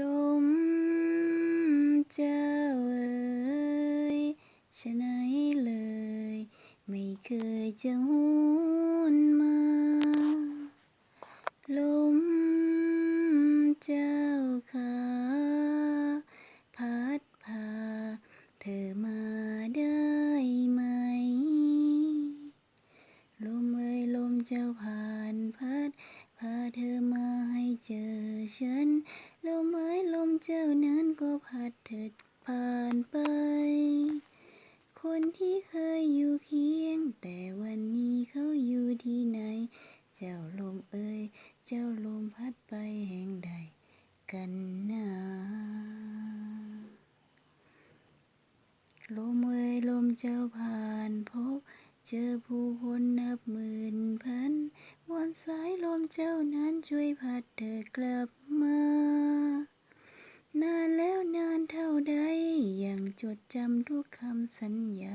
ลมเจ้าเอ๋ยฉะไหนเลย ไม่เคยจะหวนมา ลมเจ้าขาพัดพา เธอมาได้ไหม ลมเอ่ยลมเจ้าผ่านพัดพาเธอมา เจอฉันลมเอ่ยลมเจ้านั้นก็พัดเธอผ่านไป คนที่เคยอยู่เคียง แต่วันนี้เขาอยู่ที่ไหน เจ้าลมเอ่ยเจ้าลมพัดไปแห่งใด กันนะลมเอ่ยลมเจ้าผ่านพบ เจอผู้คนนับหมื่น ช่วยพัดเธอกลับมา นานแล้วนานเท่าใดยังจดจำทุกคำสัญญา